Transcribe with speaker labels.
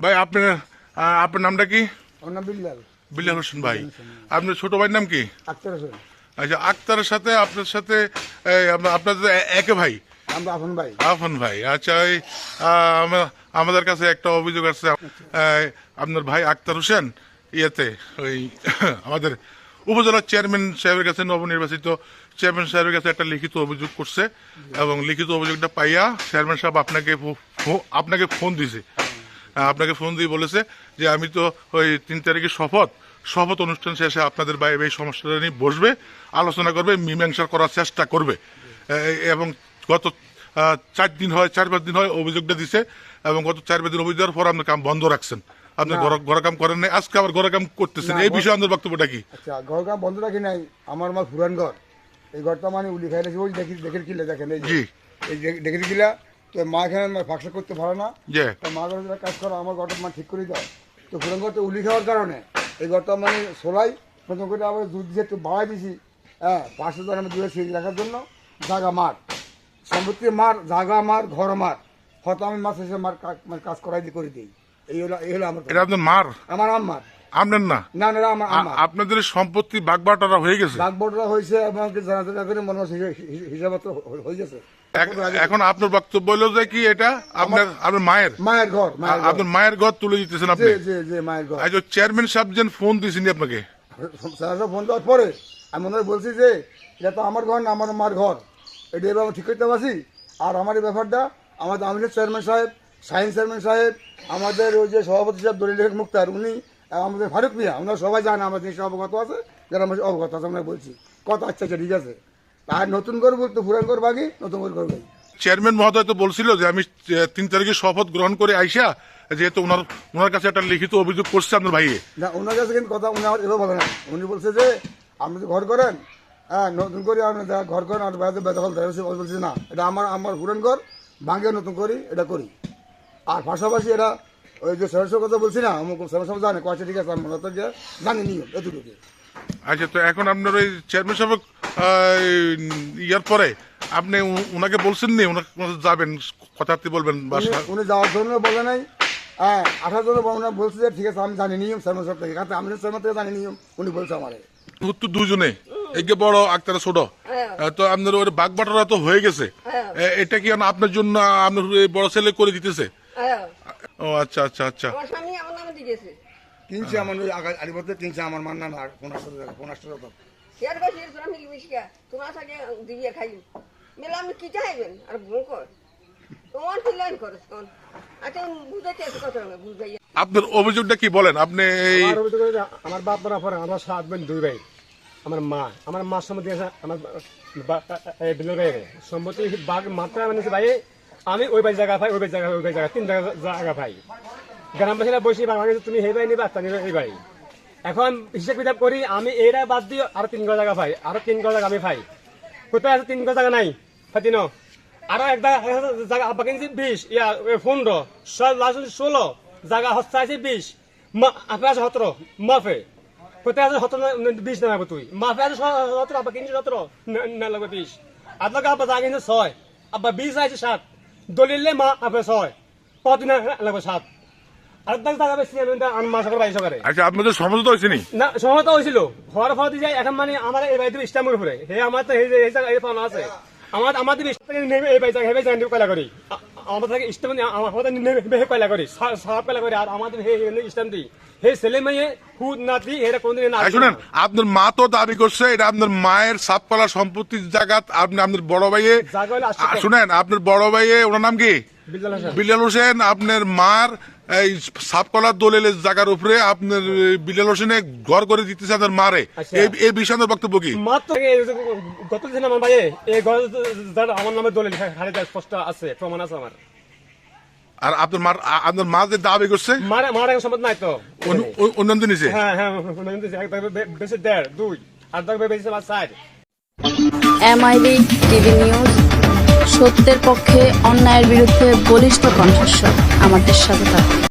Speaker 1: ভাই আপনার আপনার নামটা কি?
Speaker 2: বিল্লাল।
Speaker 1: বিল্লাল হোসেন ভাই। আপনার ছোট ভাইয়ের নাম কি?
Speaker 2: আক্তার হোসেন।
Speaker 1: আচ্ছা আক্তারের সাথে আপনার সাথে আপনার আপনা- একে ভাই?
Speaker 2: আপন ভাই।
Speaker 1: আফান ভাই আচ্ছা এই আমাদের কাছে একটা অভিযোগ আছে। আপনার ভাই আক্তার হোসেন ইয়েতে ওই আমাদের উপজেলার চেয়ারম্যান সাহেবের কাছে নবনির্বাচিত চেয়ারম্যান সাহেবের কাছে একটা লিখিত অভিযোগ করছে। এবং লিখিত অভিযোগটা পাইয়া চেয়ারম্যান সাহেব আপনাকে আপনাকে ফোন দিছে। আপনাকে ফোন দিয়ে বলেছে যে আমি তো ওই তিন তারিখে শপথ শপথ অনুষ্ঠান শেষে আপনাদের বাইরে এই সমস্যাটা নিয়ে বসবে আলোচনা করবে মীমাংসা করার চেষ্টা করবে। এবং গত চার দিন হয় চার পাঁচ দিন হয় অভিযোগটা দিছে এবং গত চার পাঁচ দিন অভিযোগ দেওয়ার পর আপনার কাম বন্ধ রাখছেন। আপনি ঘর- কাম করেন নাই আজকে আবার ঘর কাম করতেছেন। এই বিষয়ে আপনার বক্তব্যটা কি?
Speaker 2: আচ্ছা ঘর কাম বন্ধ রাখি নাই আমার আমার পুরান ঘর। এই ঘরটা মানে উলি খাই ওই দেখি দেখে কিলে দেখেন এই যে। দেখে কিলা তো মা এখানে ফাঁকসা করতে পারে না।
Speaker 1: যে।
Speaker 2: তো মা ঘরে কাজ করো আমার ঘরটা মা ঠিক করে দাও। তো পুরান ঘরটা উলি খাওয়ার কারণে এই ঘরটা মানে সোলাই নতুন করে আবার দুধ দিয়ে একটু বাড়াই দিছি। হ্যাঁ পাঁচশো জন আমি দুধে সিঁড়ি রাখার জন্য। জায়গা মার। সম্পত্তি মার জায়গা মার ঘর মার। হয়তো আমি মাছ এসে মার মানে কাজ করাই দিয়ে করে দিই। এই হলো এই হলো আমার
Speaker 1: এটা আপনার মার?
Speaker 2: আমার আম্মার।
Speaker 1: আপনার না?
Speaker 2: না না আমার
Speaker 1: আপনাদের সম্পত্তি বাগবাটারা হয়ে গেছে।
Speaker 2: ডাকবোর্ডরা হয়েছে এবং জানাজানা করে মনে হচ্ছে হিসাব হয়ে গেছে।
Speaker 1: এখন আপনার বক্তব্য হলো যে কি এটা? আপনার আপনার মায়ের?
Speaker 2: মায়ের ঘর
Speaker 1: আপনার মায়ের ঘর তুলে দিতেছেন আপনি?
Speaker 2: জি জি জি মায়ের ঘর।
Speaker 1: আচ্ছা চেয়ারম্যান সাহেব যেন ফোন দিয়েছেন আপনাকে।
Speaker 2: স্যাররা ফোন দেওয়ার পরে আমি মনে বলছি যে এটা তো আমার ঘর না আমার মার ঘর। এটা এবার আমি ঠিক করতে পারছি? আর আমার এই ব্যাপারটা আমাদের আমিনের চেয়ারম্যান সাহেব সায়েন্স চেয়ারম্যান সাহেব আমাদের ওই যে সভাপতি সাহেব দলিল লেখক মুক্তার উনি আমাদের ফারুক মিয়া ওনারা সবাই জানে আমাদের জিনিস অবগত আছে যারা আমার অবগত আছে আমরা বলছি। কত আচ্ছা আচ্ছা ঠিক আছে। আর নতুন করে বলতো পুরান করে বাকি নতুন করে করবে।
Speaker 1: চেয়ারম্যান মহোদয় তো বলছিল যে আমি তিন তারিখে শপথ গ্রহণ করে আইসা যেহেতু ওনার ওনার কাছে একটা লিখিত অভিযোগ করছে আপনার ভাইয়ে।
Speaker 2: না ওনার কাছে কিন্তু কথা উনি আমার এভাবে বলে না। উনি বলছে যে আপনি তো ঘর করেন হ্যাঁ নতুন করে আপনি ঘর করেন আর বেড়াতে বেদখল দেয় বলছে না। এটা আমার আমার পুরান ঘর ভাঙে নতুন করি এটা করি। আর পাশাপাশি এটা ওই যে সরস্বর কথা বলছি না অমুক সরস্বর জানে কয়েকটা ঠিক আছে আমার জানি নিয়ম এতটুকু
Speaker 1: আচ্ছা তো এখন আপনার ওই চেয়ারম্যান সাহেব ইয়ার পরে আপনি উ- ওনাকে বলছেন নি ওনাকে যাবেন কথাতে বলবেন বাসা
Speaker 2: উনি- যাওয়ার জন্য বলে নাই। হ্যাঁ আঠারো জন বলে বলছে যে ঠিক আছে আমি জানি নিয়ম শর্মা সব থেকে। কারণ আমি শর্মা থেকে জানি নিয়ম উনি বলছে আমারে।
Speaker 1: তো দুজনে একে বড় আক্তারা ছোট। তো আপনার ওই বাঘ বাটারা তো হয়ে গেছে। এটা কি আপনার জন্য আপনার বড় ছেলে করে দিতেছে?
Speaker 3: হ্যাঁ।
Speaker 1: ও আচ্ছা আচ্ছা আচ্ছা।
Speaker 2: কিনছে আমার ওই আগা- কিনছে আমার মার নাম আর পনেরোশো টাকা পনেরোশো টাকা
Speaker 3: তোরা মিলি মিশিয়া তোমার সাথে দিবিয়া খাই? মেলা আমি কি চাইবেন আর ভুল কর। তোমার কি লাইন করস কোন? আচ্ছা বুঝাইতে আছে কথা বুঝাই
Speaker 1: আপনার অভিযোগটা কি বলেন? আপনি
Speaker 4: আমার অভিযোগ হলো আমার বাপ মারা পরে আমরা সাত বোন দুই ভাই আমার মা আমার মার সম্মতি আছে আমার বিলের বাইরে সম্মতি বাঘ মাত্রা মানে ভাই আমি ওই বাড়ি জায়গা পাই ওই বাড়ি জায়গা ওই বাড়ি জায়গা তিন জায়গা জায়গা পাই। গ্রামবাসীরা বসে বাংলাদেশে তুমি এই বাড়ি নিবা তা নিবে এই বাড়ি। এখন হিসাব কিতাব করি, আমি এইটা বাদ দিয়ে আরও তিন জায়গা পাই, আরও তিন জায়গা আমি পাই। কোথায় আছে তিন জায়গা নাই? ফাতিন আরও একটা জায়গা আব্বা কিনছি বিশ, ইয়া পনেরো ষোলো জায়গা হচ্ছে আছে বিশ। আপনার আছে সতেরো মাফে। কোথায় আছে সতেরো না- বিশ নেবে তুই। মাফে আছে সতেরো আব্বা কিনছি সতেরো না- না বিশ। আপনাকে আব্বা জায়গা কিনছে ছয়, আব্বা বিশ আছে সাত। দলিলে মা আপনার ছয়। কতদিন লাগবে সাত।
Speaker 1: আচ্ছা আপনাদের সমঝোতা হয়েছে না
Speaker 4: সমতা হয়েছিল। হওয়ার ফলে যাই এখন মানে আমার এই বাড়িতে ইস্টামের উপরে হে আমার তো এই যে- এই জায়গা এই পাওনা আছে। আমার আমাদের ইস্টাম থেকে নেমে এই বাড়ি জায়গা এই কয়লা করি। আমাদের থেকে ইস্টাম আমাদের নেমে কয়লা করি। সাপ কয়লা করি আর আমাদের হে ইস্টাম দিই হে ছেলে মেয়ে হুদ নাতি এরা কোনদিন না।
Speaker 1: শুনেন আপনার মা তো দাবি করছে এটা আপনার মায়ের সাপকলা সম্পত্তির জায়গা আপনি আপনার বড় ভাইয়ে শুনেন আপনার বড় ভাইয়ে ওনার নাম কি?
Speaker 4: বিল্লাল হোসেন।
Speaker 1: বিলাল হোসেন আপনার মার এই সাপকলার দলিলের জায়গার উপরে আপনার বিলাল হোসেনে ঘর করে দিতেছে আপনার মারে।
Speaker 4: আচ্ছা।
Speaker 1: এই এই বিষয়ে আপনার বক্তব্য কি?
Speaker 4: মাত্র গত দিন আমার ভাই এই ঘর আমার নামে দলিল হারে স্পষ্ট আছে প্রমাণ আছে আমার।
Speaker 1: আর আপনার মার আপনার মা যে দাবি করছে?
Speaker 4: মারা মারা সম্মত নাই তো।
Speaker 1: অন্যান্য নিচে
Speaker 4: হ্যাঁ হ্যাঁ বেশি দেড় দুই আর দাগ বেশি আমার সাইড
Speaker 5: এমআইবি টিভি নিউজ সত্যের পক্ষে অন্যায়ের বিরুদ্ধে বলিষ্ঠ কণ্ঠস্বর আমাদের সাথে থাকুন